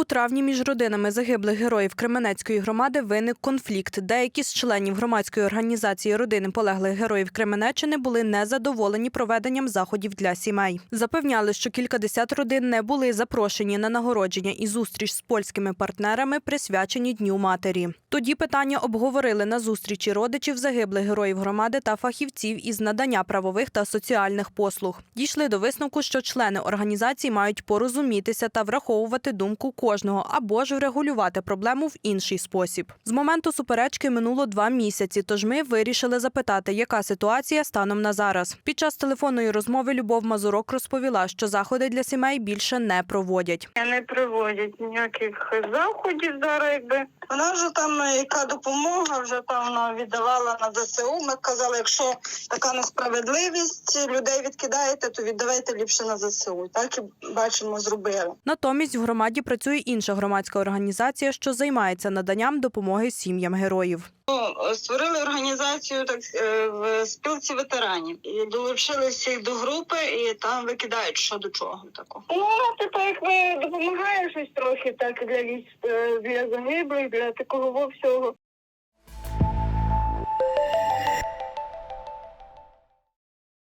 У травні між родинами загиблих героїв Кременецької громади виник конфлікт. Деякі з членів громадської організації родини полеглих героїв Кременеччини були незадоволені проведенням заходів для сімей. Запевняли, що кількадесят родин не були запрошені на нагородження і зустріч з польськими партнерами, присвячені Дню матері. Тоді питання обговорили на зустрічі родичів загиблих героїв громади та фахівців із надання правових та соціальних послуг. Дійшли до висновку, що члени організації мають порозумітися та враховувати думку кожного або ж врегулювати проблему в інший спосіб. З моменту суперечки минуло два місяці, тож ми вирішили запитати, яка ситуація станом на зараз. Під час телефонної розмови Любов Мазурок розповіла, що заходи для сімей більше не проводять. Не проводять ніяких заходів зараз, якби. Вона вже там е, яка допомога, вже там віддавала на ЗСУ. Ми казали, якщо така несправедливість людей відкидаєте, то віддавайте ліпше на ЗСУ. Так і бачимо, зробили. Натомість в громаді працює інша громадська організація, що займається наданням допомоги сім'ям героїв. Ну, Створили організацію так е, в спілці ветеранів і долучилися до групи, і там викидають що до чого такого. Ну, типу, як якби допомагає щось трохи так для військ е, для загиблих, для такого всього.